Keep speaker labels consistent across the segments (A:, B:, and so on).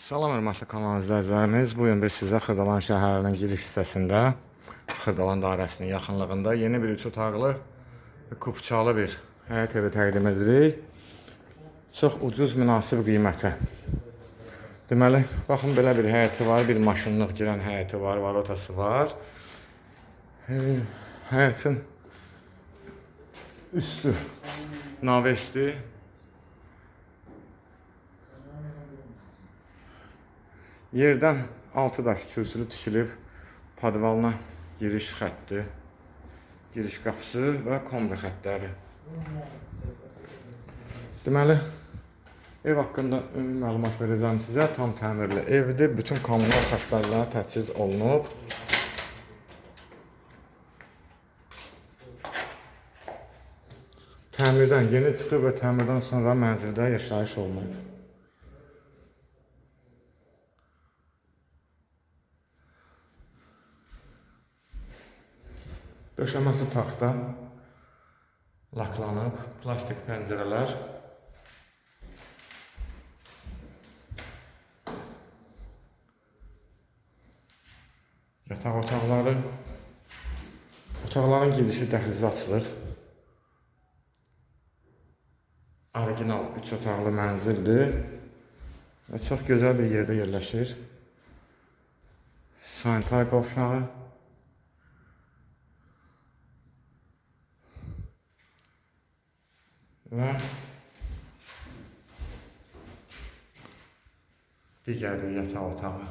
A: Salam hörmətli kanal izləyicilərimiz. Bu gün biz sizə Xırdalan şəhərinin giriş hissəsində, Xırdalan dairəsinin yaxınlığında yeni bir üç otaqlı kupçalı bir həyət evi təqdim edirik. Çox ucuz, münasib qiymətə. Deməli, baxın belə bir həyəti var, bir maşınlıq girən həyəti var, varotası var. E, həyətin üstü navesti, Yerdən 6 daş kürsülü tikilib, podvalına giriş xətti, giriş qapısı və kombi xəttləri. Deməli, ev haqqında ümumi məlumat verəcəm sizə. Tam təmirli evdir. Bütün kommunal xəttlərlə təchiz olunub. Təmirdən yeni çıxıb və təmirdən sonra mənzildə yaşayış olunub. Döşəməsi taxta laklanıb, plastik pəncərələr. Yataq otaqları. Otaqların girişi dəhlizə açılır. Orijinal 3 otaqlı mənzildir və çox gözəl bir yerdə yerləşir. Sanitar qovşağı. Və digər bir yataq otağı.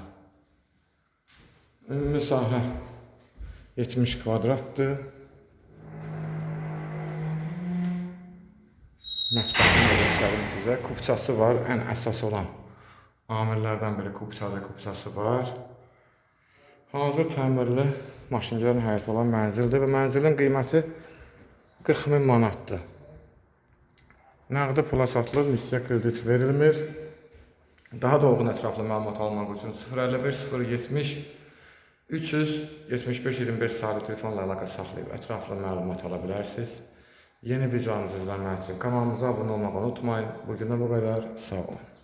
A: Ümumi sahə 70 kvadratdır. Mətbəxini göstərim sizə. Kupçası var, ən əsas olan amillərdən biri kupçadır, kupçası var. Hazır təmirli maşıngərin həyəti olan mənzildir və mənzilin qiyməti 40 min manatdır. Nəqdi pula satılır, nisyə kredit verilmir. Daha dolğun ətraflı məlumat almaq üçün 051 070 375 25 saylı telefonla əlaqə saxlayıb ətraflı məlumat ala bilərsiniz. Yeni videomuzu izləmək üçün kanalımıza abunə olmağı unutmayın. Bugünə bu qədər. Sağ olun.